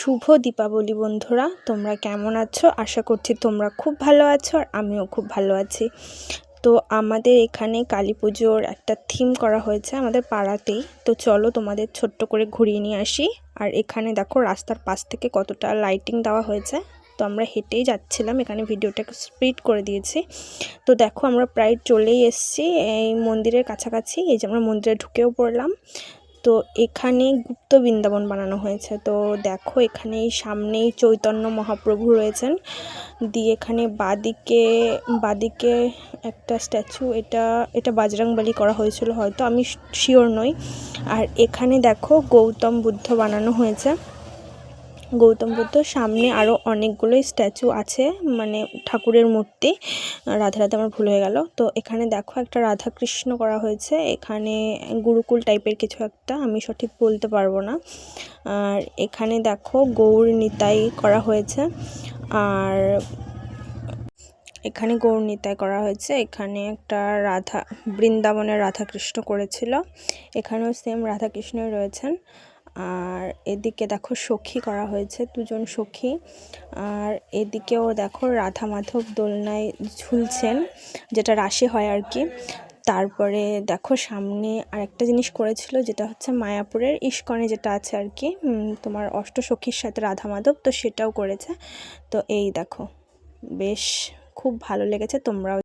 শুভ দীপাবলি বন্ধুরা, তোমরা কেমন আছো? আশা করছি তোমরা খুব ভালো আছো আর আমিও খুব ভালো আছি। তো আমাদের এখানে কালী পুজোর একটা থিম করা হয়েছে আমাদের পাড়াতেই। তো চলো তোমাদের ছোট্ট করে ঘুরিয়ে নিয়ে আসি। আর এখানে দেখো রাস্তার পাশ থেকে কতটা লাইটিং দেওয়া হয়েছে। তো আমরা হেঁটেই যাচ্ছিলাম, এখানে ভিডিওটাকে স্পিড করে দিয়েছি। তো দেখো আমরা প্রায় চলেই এসেছি এই মন্দিরের কাছাকাছি, এই যে আমরা মন্দিরে ঢুকেও পড়লাম। তো এখানে গুপ্ত বৃন্দাবন বানানো হয়েছে। তো দেখো এখানে সামনেই চৈতন্য মহাপ্রভু রয়েছেন। দিয়ে এখানে বাদিকে বাদিকে একটা স্ট্যাচু, এটা এটা বাজরাংবালি করা হয়েছিল হয়তো, আমি শিওর নই। আর এখানে দেখো গৌতম বুদ্ধ বানানো হয়েছে। গৌতম বুদ্ধ, সামনে আরও অনেকগুলোই স্ট্যাচু আছে মানে ঠাকুরের মূর্তি। রাধা রাধা আমার ভুল হয়ে গেল। তো এখানে দেখো একটা রাধা কৃষ্ণ করা হয়েছে। এখানে গুরুকুল টাইপের কিছু একটা, আমি সঠিক বলতে পারব না। আর এখানে দেখো গৌর নিতাই করা হয়েছে। আর এখানে গৌর নিতাই করা হয়েছে। এখানে একটা রাধা, বৃন্দাবনের রাধাকৃষ্ণ করেছিল। এখানেও সেম রাধাকৃষ্ণই রয়েছেন। আর এদিকে দেখো সখী করা হয়েছে, দুজন সখী। আর এদিকেও দেখো রাধা মাধব দোলনায় ঝুলছেন, যেটা রাশি হয় আর কি। তারপরে দেখো সামনে আর একটা জিনিস করেছিল, যেটা হচ্ছে মায়াপুরের ইস্কনে যেটা আছে আর কি তোমার অষ্টসখীর সাথে রাধা মাধব, তো সেটাও করেছে। তো এই দেখো, বেশ খুব ভালো লেগেছে, তোমরাও